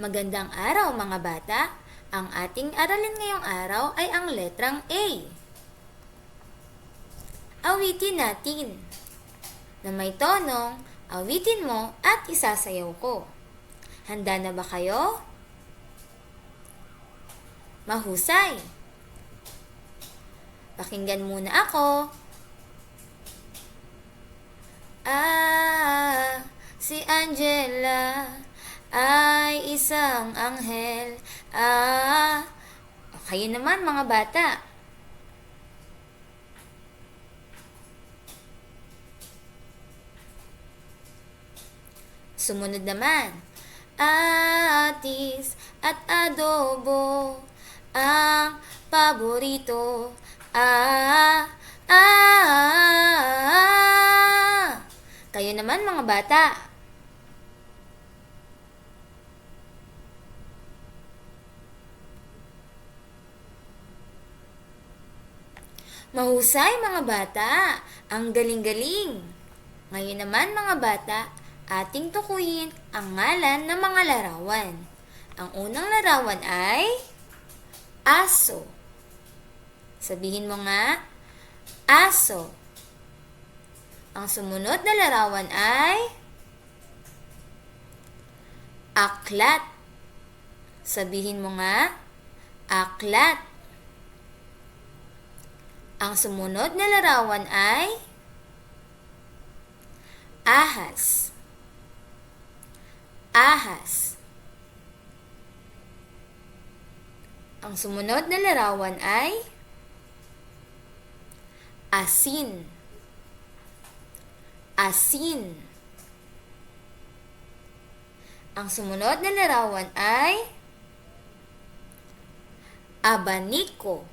Magandang araw mga bata! Ang ating aralin ngayong araw ay ang letrang A. Awitin natin. Na may tonong, awitin mo at isasayaw ko. Handa na ba kayo? Mahusay! Pakinggan muna ako. Ah, si Angela ay isang anghel. Ah, kayo naman mga bata. Sumunod naman. Atis at adobo ang paborito. Ah, ah, ah. Kayo naman mga bata. Mahusay mga bata, ang galing-galing. Ngayon naman mga bata, ating tukuyin ang ngalan ng mga larawan. Ang unang larawan ay aso. Sabihin mo nga, aso. Ang sumunod na larawan ay aklat. Sabihin mo nga, aklat. Ang sumunod na larawan ay ahas. Ahas. Ang sumunod na larawan ay asin. Asin. Ang sumunod na larawan ay abaniko. Abaniko.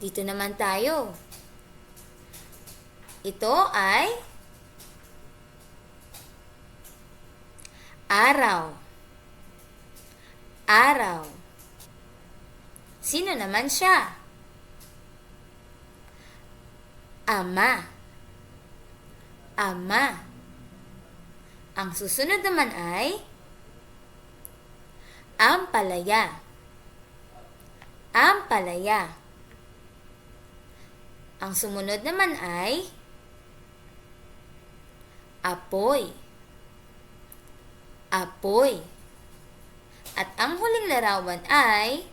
Dito naman tayo. Ito ay araw. Araw. Sino naman siya? Ama. Ama. Ang susunod naman ay ampalaya. Ampalaya. Ang sumunod naman ay apoy. Apoy. At ang huling larawan ay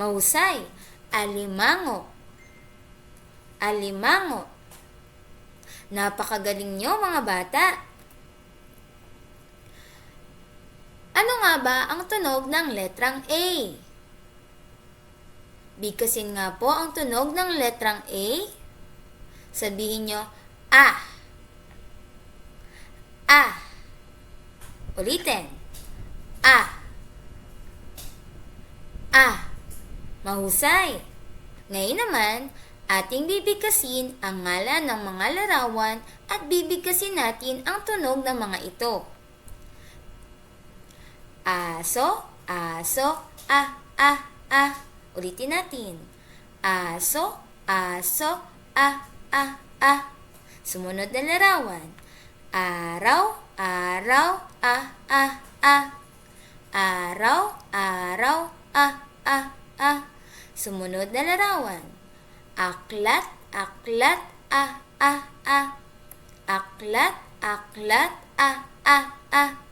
mahusay, alimango. Alimango. Napakagaling nyo mga bata. Ano nga ba ang tunog ng letrang A? Bigkasin nga po ang tunog ng letrang A. Sabihin nyo, ah. Ah. Ulitin. Ah. Ah. Mahusay. Ngayon naman, ating bibigkasin ang ngalan ng mga larawan at bibigkasin natin ang tunog ng mga ito. Aso, aso, ah, ah, ah. Ulitin natin. Aso, aso, ah, ah, ah. Sumunod na larawan. Araw, araw, ah, ah, ah. Araw, araw, ah, ah, ah. Sumunod na larawan. Aklat, aklat, ah, ah, ah. Aklat, aklat, ah, ah, ah.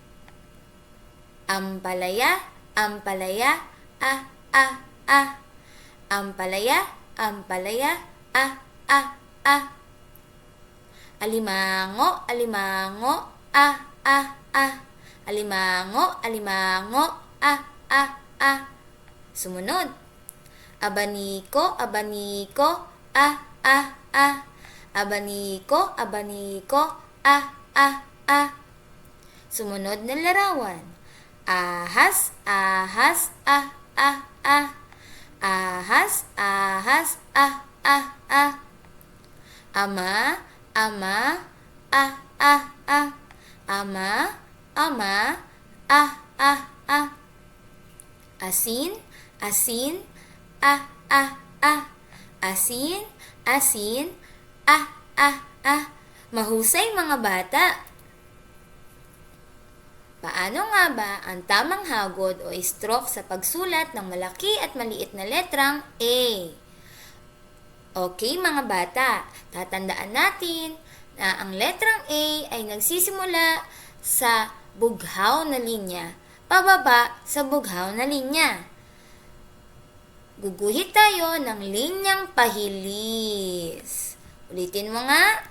Ampalaya, ampalaya, ah, ah, ah. Ampalaya, ampalaya, ah, ah, ah. Alimango, alimango, ah, ah, ah. Alimango, alimango, ah, ah, ah. Sumunod. Abaniko, abaniko, ah, ah, ah. Abaniko, abaniko, ah, ah, ah. Sumunod na larawan. Ahas, ahas, ah, ah, ah. Ahas, ahas, ah, ah, ah. Ama, ama, ah, ah, ah. Ama, ama, ah, ah, ah. Asin, asin, ah, ah, ah. Asin, asin, ah, ah, ah. Mahusay mga bata! Paano nga ba ang tamang hagod o stroke sa pagsulat ng malaki at maliit na letrang A? Okay mga bata, tatandaan natin na ang letrang A ay nagsisimula sa bughaw na linya, pababa sa bughaw na linya. Guguhit tayo ng linyang pahilis. Ulitin mo nga.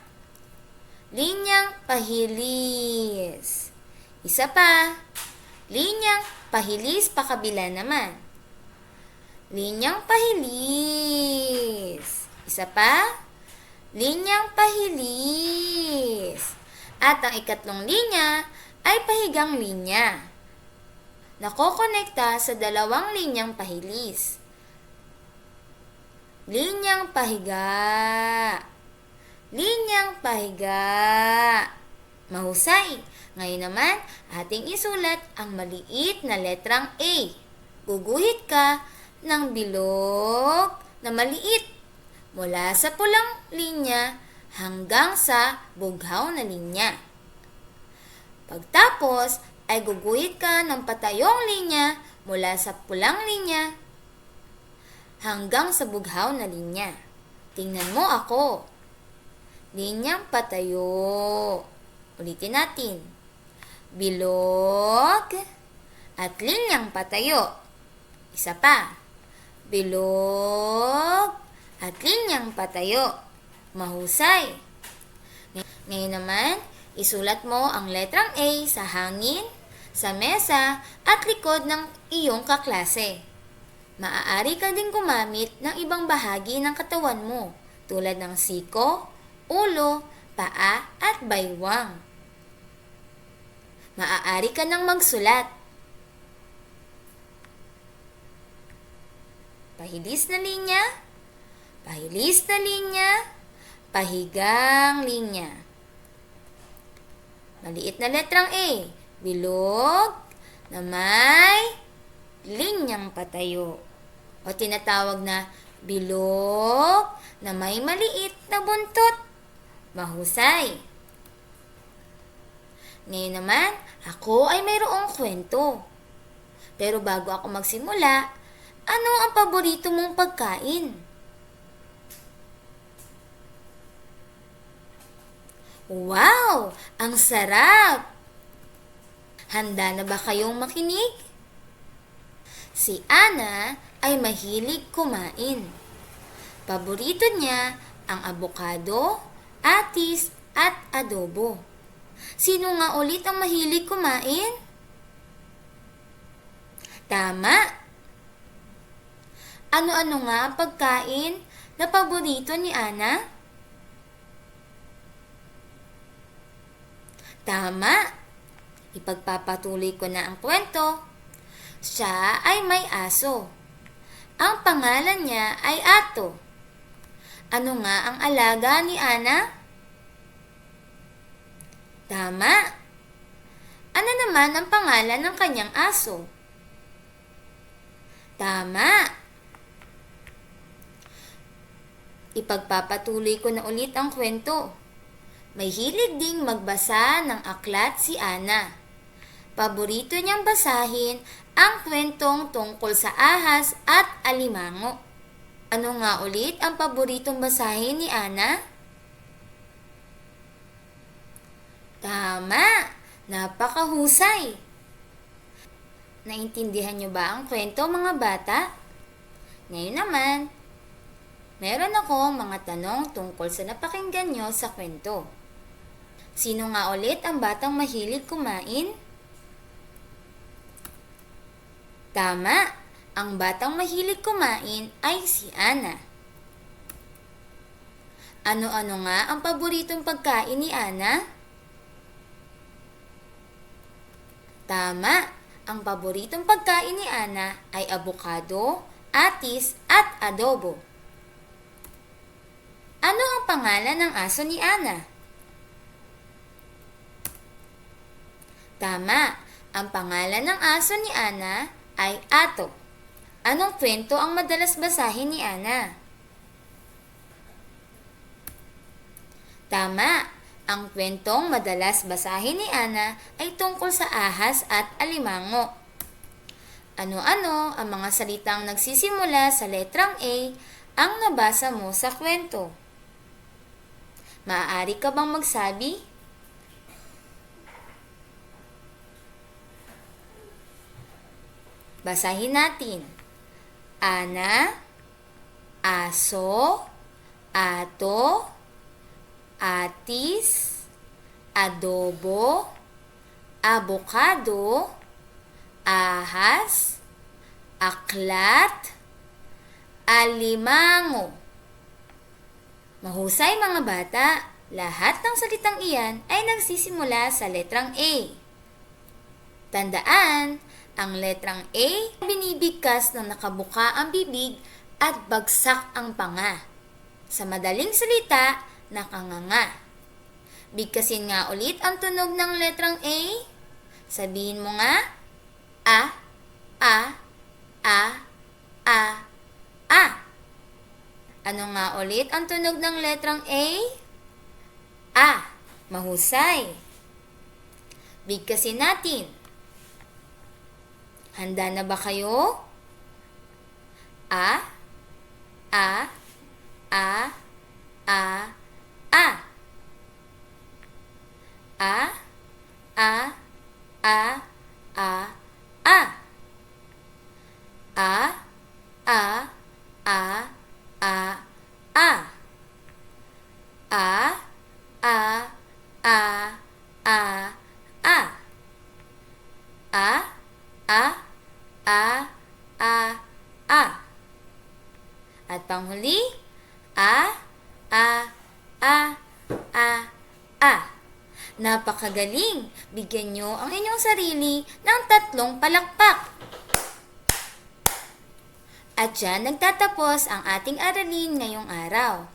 Linyang pahilis. Isa pa. Linyang pahilis pa kabila naman. Linyang pahilis. Isa pa. Linyang pahilis. At ang ikatlong linya ay pahigang linya. Nakokonekta sa dalawang linyang pahilis. Linyang pahiga. Linyang pahiga. Mahusay. Ngayon naman, ating isulat ang maliit na letrang A. Guguhit ka ng bilog na maliit mula sa pulang linya hanggang sa bughaw na linya. Pagtapos, ay guguhit ka ng patayong linya mula sa pulang linya hanggang sa bughaw na linya. Tingnan mo ako. Linyang patayo. Ulitin natin. Bilog at linyang patayo. Isa pa. Bilog at linyang patayo. Mahusay. Ngayon naman, isulat mo ang letrang A sa hangin, sa mesa, at likod ng iyong kaklase. Maaari ka din gumamit ng ibang bahagi ng katawan mo tulad ng siko, ulo, paa at baywang. Maaari ka nang magsulat. Pahilis na linya, pahilis na linya, pahigang linya. Maliit na letrang A, bilog na may linyang patayo o tinatawag na bilog na may maliit na buntot. Mahusay. Ngayon naman, ako ay mayroong kwento. Pero bago ako magsimula, ano ang paborito mong pagkain? Wow! Ang sarap! Handa na ba kayong makinig? Si Ana ay mahilig kumain. Paborito niya ang abokado, atis, at adobo. Sino nga ulit ang mahilig kumain? Tama! Ano-ano nga ang pagkain na paborito ni Ana? Tama! Ipagpapatuloy ko na ang kwento. Siya ay may aso. Ang pangalan niya ay Ato. Ano nga ang alaga ni Ana? Tama. Ano naman ang pangalan ng kanyang aso? Tama. Ipagpapatuloy ko na ulit ang kwento. May hilig ding magbasa ng aklat si Ana. Paborito niyang basahin ang kwentong tungkol sa ahas at alimango. Ano nga ulit ang paboritong basahin ni Ana? Tama! Napakahusay! Naintindihan niyo ba ang kwento mga bata? Ngayon naman, meron ako mga tanong tungkol sa napakinggan niyo sa kwento. Sino nga ulit ang batang mahilig kumain? Tama, ang batang mahilig kumain ay si Ana. Ano-ano nga ang paboritong pagkain ni Ana? Tama, ang paboritong pagkain ni Ana ay abokado, atis at adobo. Ano ang pangalan ng aso ni Ana? Tama, ang pangalan ng aso ni Ana ay Ato. Anong kwento ang madalas basahin ni Ana? Tama, Ang kwentong madalas basahin ni Ana ay tungkol sa ahas at alimango. Ano-ano ang mga salitang nagsisimula sa letrang A ang nabasa mo sa kwento? Maaari ka bang magsabi? Basahin natin. Ana, aso, ato, atis, adobo, abokado, ahas, aklat, alimango. Mahusay mga bata, lahat ng salitang iyan ay nagsisimula sa letrang A. Tandaan, ang letrang A binibigkas na nakabuka ang bibig at bagsak ang panga. Sa madaling salita, nakanganga. Bigkasin nga ulit ang tunog ng letrang A. Sabihin mo nga, A, A, A, A, A. Ano nga ulit ang tunog ng letrang A? A. Mahusay. Bigkasin natin. Handa na ba kayo? A, A, A, A, A. A, A, A, A, A. A, A, A, A, A. A, A, A, A, A. A, A, A, A, A. At panghuli, A, A, A, A, A. Napakagaling! Bigyan nyo ang inyong sarili ng tatlong palakpak. At dyan nagtatapos ang ating aralin ngayong araw.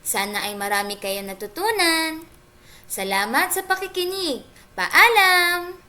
Sana ay marami kayong natutunan. Salamat sa pakikinig. Paalam!